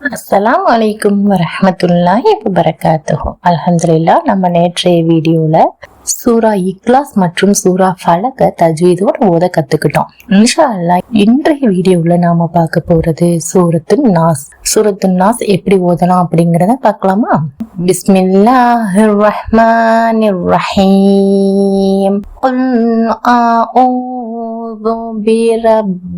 அஸ்ஸலாம் வலைக்கும் வரஹமத்துல்லாஹி வபரகாத்துஹு அலமதுல்லா நம்ம நேற்றைய வீடியோவில் சூரா இக்லாஸ் மற்றும் சூரா ஃபலக தஜ்வீதோட ஓத கத்துக்கிட்டோம். இன்ஷா அல்லாஹ் இன்றைய வீடியோவுல நாம பார்க்க போறது சூரத்து நாஸ். சூரத்து நாஸ் எப்படி ஓதலாம் அப்படிங்கிறத பார்க்கலாமா? பிஸ்மில்லாஹிர் ரஹ்மான் ரஹீம் குல் அஊது பிரப்பின்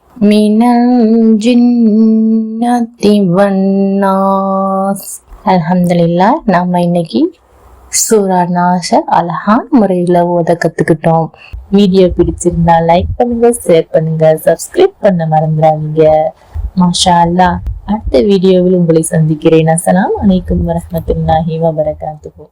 من الجنة والناس அல்ஹம்துலில்லாஹ் நம்ம இன்னைக்கு சூரா நாஷ அழகான முறையில ஓத கத்துக்கிட்டோம் வீடியோ பிடிச்சிருந்தா லைக் பண்ணுங்க ஷேர் பண்ணுங்க சப்ஸ்கிரைப் பண்ண மறந்துடாதீங்க மாஷா அல்லாஹ் அடுத்த வீடியோவில் உங்களை சந்திக்கிறேன் அஸ்ஸலாமு அலைக்கும் வரஹ்மத்துல்லாஹி வபரகாத்துஹு